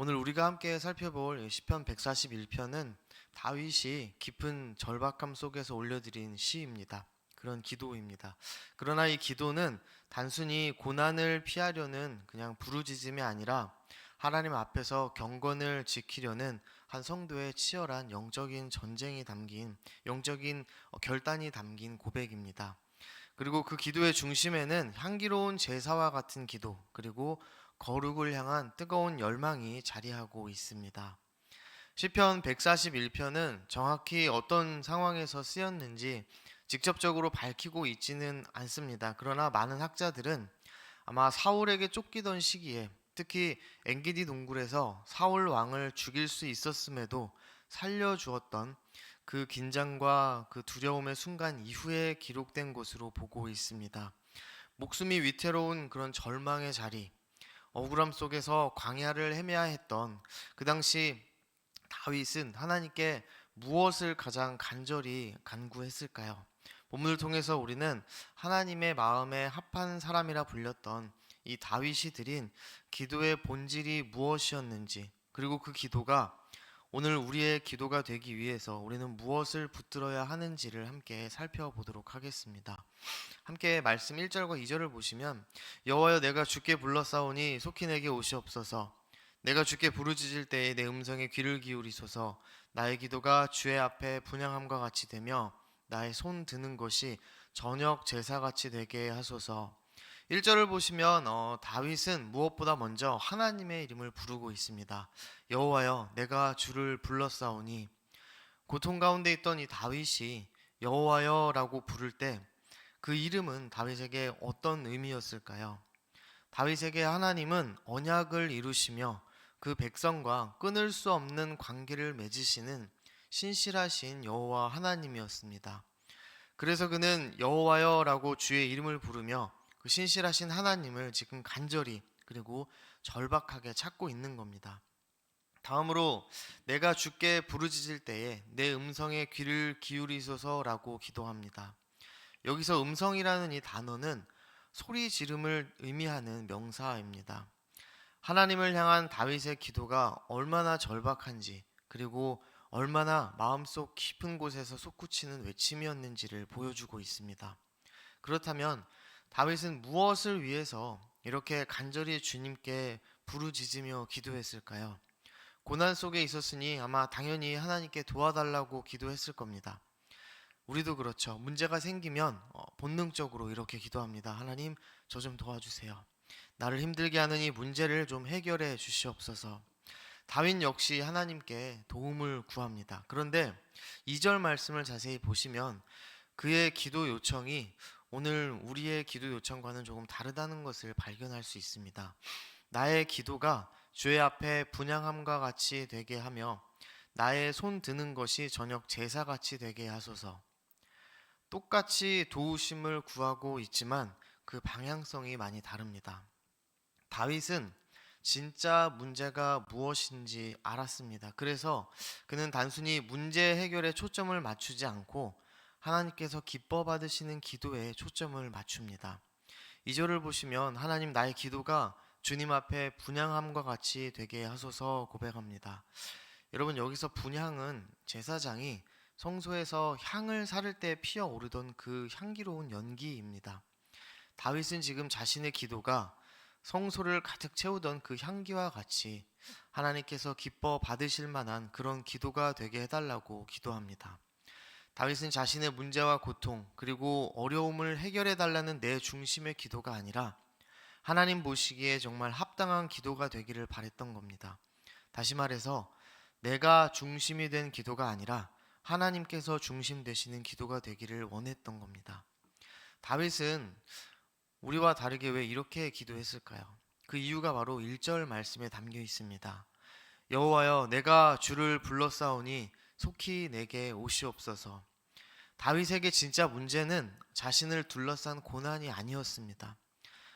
오늘 우리가 함께 살펴볼 시편 141편은 다윗이 깊은 절박함 속에서 올려드린 시입니다. 그런 기도입니다. 그러나 이 기도는 단순히 고난을 피하려는 그냥 부르짖음이 아니라 하나님 앞에서 경건을 지키려는 한 성도의 치열한 영적인 전쟁이 담긴 영적인 어, 결단이 담긴 고백입니다. 그리고 그 기도의 중심에는 향기로운 제사와 같은 기도, 그리고 거룩을 향한 뜨거운 열망이 자리하고 있습니다. 시편 141편은 정확히 어떤 상황에서 쓰였는지 직접적으로 밝히고 있지는 않습니다. 그러나 많은 학자들은 아마 사울에게 쫓기던 시기에 특히 엔기디 동굴에서 사울 왕을 죽일 수 있었음에도 살려 주었던 그 긴장과 그 두려움의 순간 이후에 기록된 것으로 보고 있습니다. 목숨이 위태로운 그런 절망의 자리, 억울함 속에서 광야를 헤매야 했던 그 당시 다윗은 하나님께 무엇을 가장 간절히 간구했을까요? 본문을 통해서 우리는 하나님의 마음에 합한 사람이라 불렸던 이 다윗이 드린 기도의 본질이 무엇이었는지 그리고 그 기도가 오늘 우리의 기도가 되기 위해서 우리는 무엇을 붙들어야 하는지를 함께 살펴보도록 하겠습니다. 함께 말씀 1절과 2절을 보시면 여호와여 내가 주께 불러싸오니 속히 내게 오시옵소서. 내가 주께 부르짖을 때에 내 음성에 귀를 기울이소서. 나의 기도가 주의 앞에 분양함과 같이 되며 나의 손 드는 것이 저녁 제사같이 되게 하소서 1절을 보시면 어, 다윗은 무엇보다 먼저 하나님의 이름을 부르고 있습니다. 여호와여 내가 주를 불렀사오니 고통 가운데 있던 이 다윗이 여호와여라고 부를 때 그 이름은 다윗에게 어떤 의미였을까요? 다윗에게 하나님은 언약을 이루시며 그 백성과 끊을 수 없는 관계를 맺으시는 신실하신 여호와 하나님이었습니다. 그래서 그는 여호와여라고 주의 이름을 부르며 그 신실하신 하나님을 지금 간절히 그리고 절박하게 찾고 있는 겁니다. 다음으로 내가 주께 부르짖을 때에 내 음성에 귀를 기울이소서라고 기도합니다. 여기서 음성이라는 이 단어는 소리 지름을 의미하는 명사입니다. 하나님을 향한 다윗의 기도가 얼마나 절박한지 그리고 얼마나 마음속 깊은 곳에서 솟구치는 외침이었는지를 보여주고 있습니다. 그렇다면 다윗은 무엇을 위해서 이렇게 간절히 주님께 부르짖으며 기도했을까요? 고난 속에 있었으니 아마 당연히 하나님께 도와달라고 기도했을 겁니다. 우리도 그렇죠. 문제가 생기면 어, 본능적으로 이렇게 기도합니다. 하나님, 저 좀 도와주세요. 나를 힘들게 하는 이 문제를 좀 해결해 주시옵소서. 다윗 역시 하나님께 도움을 구합니다. 그런데 2절 말씀을 자세히 보시면 그의 기도 요청이 오늘 우리의 기도 요청과는 조금 다르다는 것을 발견할 수 있습니다. 나의 기도가 주의 앞에 분양함과 같이 되게 하며 나의 손 드는 것이 저녁 제사같이 되게 하소서. 똑같이 도우심을 구하고 있지만 그 방향성이 많이 다릅니다. 다윗은 진짜 문제가 무엇인지 알았습니다. 그래서 그는 단순히 문제 해결에 초점을 맞추지 않고 하나님께서 기뻐 받으시는 기도에 초점을 맞춥니다. 2절을 보시면 하나님 나의 기도가 주님 앞에 분양함과 같이 되게 하소서 고백합니다. 여러분 여기서 분향은 제사장이 성소에서 향을 사를 때 피어오르던 그 향기로운 연기입니다. 다윗은 지금 자신의 기도가 성소를 가득 채우던 그 향기와 같이 하나님께서 기뻐 받으실 만한 그런 기도가 되게 해달라고 기도합니다. 다윗은 자신의 문제와 고통 그리고 어려움을 해결해 달라는 내 중심의 기도가 아니라 하나님 보시기에 정말 합당한 기도가 되기를 바랬던 겁니다. 다시 말해서 내가 중심이 된 기도가 아니라 하나님께서 중심 되시는 기도가 되기를 원했던 겁니다. 다윗은 우리와 다르게 왜 이렇게 기도했을까요? 그 이유가 바로 1절 말씀에 담겨 있습니다. 여호와여 내가 주를 불러싸오니 속히 내게 오시옵소서. 다윗에게 진짜 문제는 자신을 둘러싼 고난이 아니었습니다.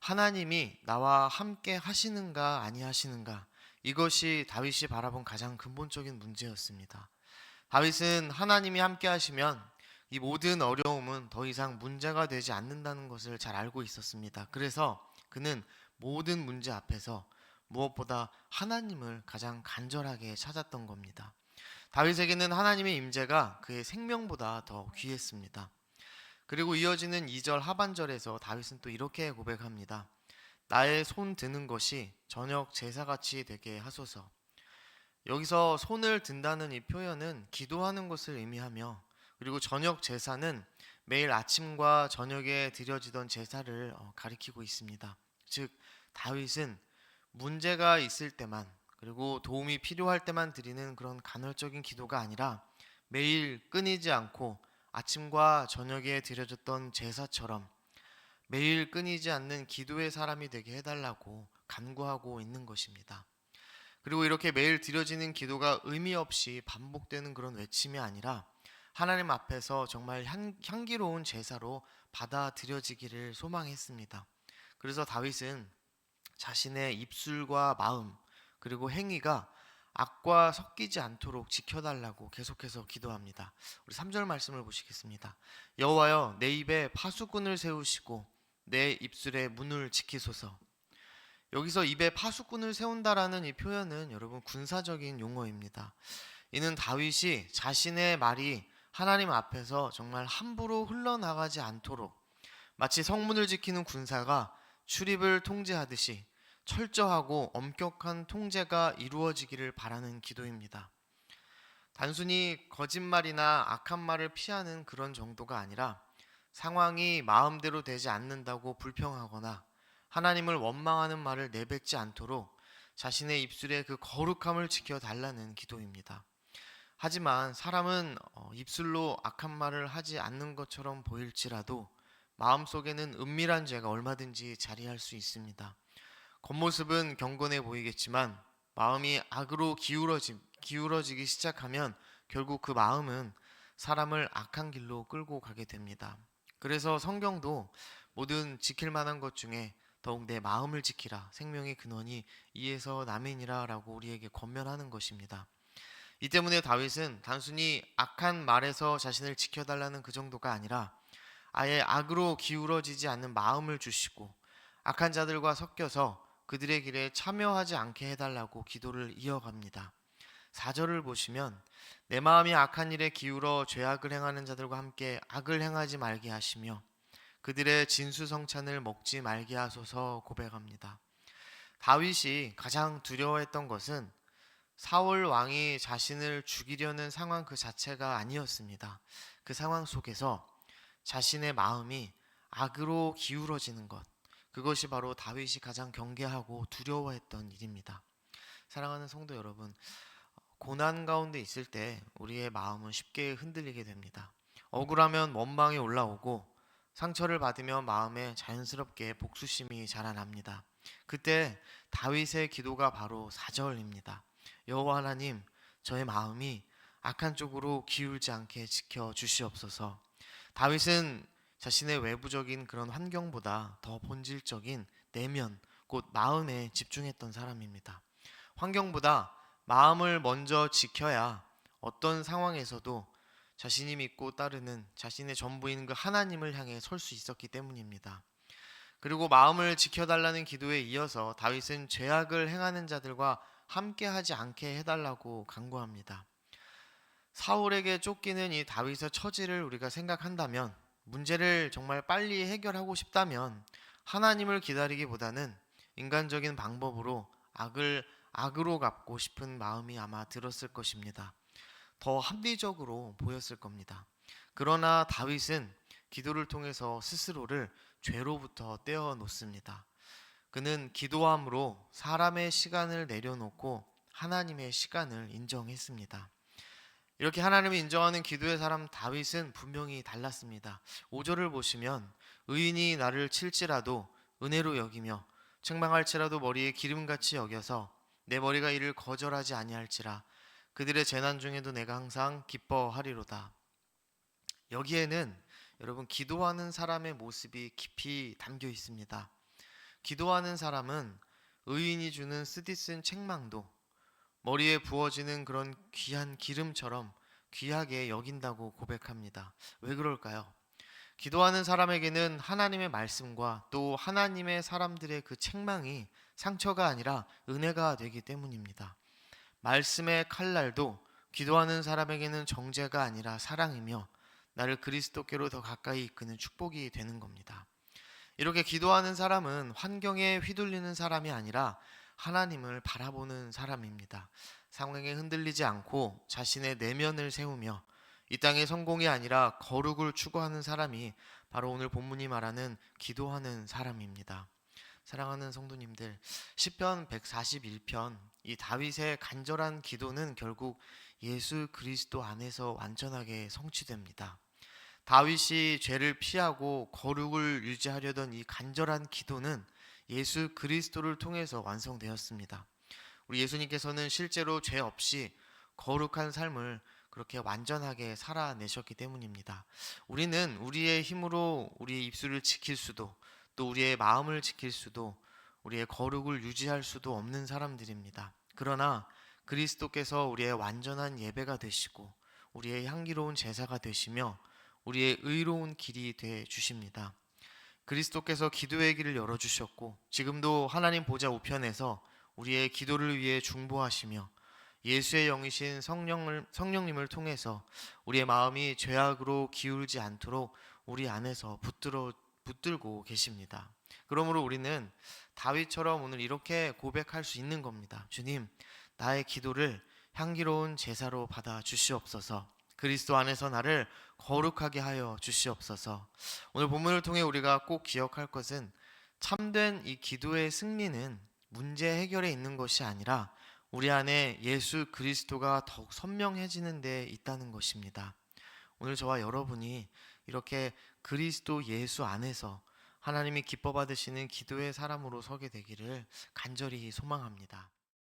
하나님이 나와 함께 하시는가 아니하시는가 이것이 다윗이 바라본 가장 근본적인 문제였습니다. 다윗은 하나님이 함께 하시면 이 모든 어려움은 더 이상 문제가 되지 않는다는 것을 잘 알고 있었습니다. 그래서 그는 모든 문제 앞에서 무엇보다 하나님을 가장 간절하게 찾았던 겁니다. 다윗에게는 하나님의 임재가 그의 생명보다 더 귀했습니다. 그리고 이어지는 2절 하반절에서 다윗은 또 이렇게 고백합니다. 나의 손 드는 것이 저녁 제사같이 되게 하소서. 여기서 손을 든다는 이 표현은 기도하는 것을 의미하며 그리고 저녁 제사는 매일 아침과 저녁에 드려지던 제사를 어, 가리키고 있습니다. 즉 다윗은 문제가 있을 때만 그리고 도움이 필요할 때만 드리는 그런 간헐적인 기도가 아니라 매일 끊이지 않고 아침과 저녁에 드려졌던 제사처럼 매일 끊이지 않는 기도의 사람이 되게 해달라고 간구하고 있는 것입니다. 그리고 이렇게 매일 드려지는 기도가 의미 없이 반복되는 그런 외침이 아니라 하나님 앞에서 정말 향, 향기로운 제사로 받아들여지기를 소망했습니다. 그래서 다윗은 자신의 입술과 마음 그리고 행위가 악과 섞이지 않도록 지켜달라고 계속해서 기도합니다. 우리 3절 말씀을 보시겠습니다. 여호와여 내 입에 파수꾼을 세우시고 내 입술에 문을 지키소서. 여기서 입에 파수꾼을 세운다라는 이 표현은 여러분 군사적인 용어입니다. 이는 다윗이 자신의 말이 하나님 앞에서 정말 함부로 흘러나가지 않도록 마치 성문을 지키는 군사가 출입을 통제하듯이 철저하고 엄격한 통제가 이루어지기를 바라는 기도입니다. 단순히 거짓말이나 악한 말을 피하는 그런 정도가 아니라 상황이 마음대로 되지 않는다고 불평하거나 하나님을 원망하는 말을 내뱉지 않도록 자신의 입술의 그 거룩함을 지켜달라는 기도입니다. 하지만 사람은 어, 입술로 악한 말을 하지 않는 것처럼 보일지라도 마음속에는 은밀한 죄가 얼마든지 자리할 수 있습니다. 겉모습은 경건해 보이겠지만 마음이 악으로 기울어지, 기울어지기 시작하면 결국 그 마음은 사람을 악한 길로 끌고 가게 됩니다. 그래서 성경도 모든 지킬 만한 것 중에 더욱 내 마음을 지키라 생명의 근원이 이에서 남이니라라고 우리에게 권면하는 것입니다. 이 때문에 다윗은 단순히 악한 말에서 자신을 지켜달라는 그 정도가 아니라 아예 악으로 기울어지지 않는 마음을 주시고 악한 자들과 섞여서 그들의 길에 참여하지 않게 해달라고 기도를 이어갑니다. 4절을 보시면 내 마음이 악한 일에 기울어 죄악을 행하는 자들과 함께 악을 행하지 말게 하시며 그들의 진수성찬을 먹지 말게 하소서 고백합니다. 다윗이 가장 두려워했던 것은 사울 왕이 자신을 죽이려는 상황 그 자체가 아니었습니다. 그 상황 속에서 자신의 마음이 악으로 기울어지는 것, 그것이 바로 다윗이 가장 경계하고 두려워했던 일입니다. 사랑하는 성도 여러분, 고난 가운데 있을 때 우리의 마음은 쉽게 흔들리게 됩니다. 억울하면 원망이 올라오고 상처를 받으면 마음에 자연스럽게 복수심이 자라납니다. 그때 다윗의 기도가 바로 4절입니다. 여호와 하나님, 저의 마음이 악한 쪽으로 기울지 않게 지켜 주시옵소서. 다윗은 자신의 외부적인 그런 환경보다 더 본질적인 내면, 곧 마음에 집중했던 사람입니다. 환경보다 마음을 먼저 지켜야 어떤 상황에서도 자신이 믿고 따르는 자신의 전부인 그 하나님을 향해 설 수 있었기 때문입니다. 그리고 마음을 지켜달라는 기도에 이어서 다윗은 죄악을 행하는 자들과 함께하지 않게 해달라고 간구합니다. 사울에게 쫓기는 이 다윗의 처지를 우리가 생각한다면 문제를 정말 빨리 해결하고 싶다면 하나님을 기다리기보다는 인간적인 방법으로 악을 악으로 갚고 싶은 마음이 아마 들었을 것입니다. 더 합리적으로 보였을 겁니다. 그러나 다윗은 기도를 통해서 스스로를 죄로부터 떼어 놓습니다. 그는 기도함으로 사람의 시간을 내려놓고 하나님의 시간을 인정했습니다. 이렇게 하나님을 인정하는 기도의 사람 다윗은 분명히 달랐습니다. 5절을 보시면 의인이 나를 칠지라도 은혜로 여기며 책망할지라도 머리에 기름같이 여겨서 내 머리가 이를 거절하지 아니할지라 그들의 재난 중에도 내가 항상 기뻐하리로다. 여기에는 여러분 기도하는 사람의 모습이 깊이 담겨 있습니다. 기도하는 사람은 의인이 주는 쓰디쓴 책망도 머리에 부어지는 그런 귀한 기름처럼 귀하게 여긴다고 고백합니다. 왜 그럴까요? 기도하는 사람에게는 하나님의 말씀과 또 하나님의 사람들의 그 책망이 상처가 아니라 은혜가 되기 때문입니다. 말씀의 칼날도 기도하는 사람에게는 정죄가 아니라 사랑이며 나를 그리스도께로 더 가까이 이끄는 축복이 되는 겁니다. 이렇게 기도하는 사람은 환경에 휘둘리는 사람이 아니라 하나님을 바라보는 사람입니다. 상황에 흔들리지 않고 자신의 내면을 세우며 이 땅의 성공이 아니라 거룩을 추구하는 사람이 바로 오늘 본문이 말하는 기도하는 사람입니다. 사랑하는 성도님들, 시편 141편 이 다윗의 간절한 기도는 결국 예수 그리스도 안에서 완전하게 성취됩니다. 다윗이 죄를 피하고 거룩을 유지하려던 이 간절한 기도는 예수 그리스도를 통해서 완성되었습니다. 우리 예수님께서는 실제로 죄 없이 거룩한 삶을 그렇게 완전하게 살아내셨기 때문입니다. 우리는 우리의 힘으로 우리의 입술을 지킬 수도 또 우리의 마음을 지킬 수도 우리의 거룩을 유지할 수도 없는 사람들입니다. 그러나 그리스도께서 우리의 완전한 예배가 되시고 우리의 향기로운 제사가 되시며 우리의 의로운 길이 되 주십니다. 그리스도께서 기도의 길을 열어 주셨고 지금도 하나님 보좌 우편에서 우리의 기도를 위해 중보하시며 예수의 영이신 성령을 성령님을 통해서 우리의 마음이 죄악으로 기울지 않도록 우리 안에서 붙들어 붙들고 계십니다. 그러므로 우리는 다윗처럼 오늘 이렇게 고백할 수 있는 겁니다. 주님, 나의 기도를 향기로운 제사로 받아 주시옵소서. 그리스도 안에서 나를 거룩하게 하여 주시옵소서. 오늘 본문을 통해 우리가 꼭 기억할 것은 참된 이 기도의 승리는 문제 해결에 있는 것이 아니라 우리 안에 예수 그리스도가 더욱 선명해지는 데 있다는 것입니다. 오늘 저와 여러분이 이렇게 그리스도 예수 안에서 하나님이 기뻐 받으시는 기도의 사람으로 서게 되기를 간절히 소망합니다.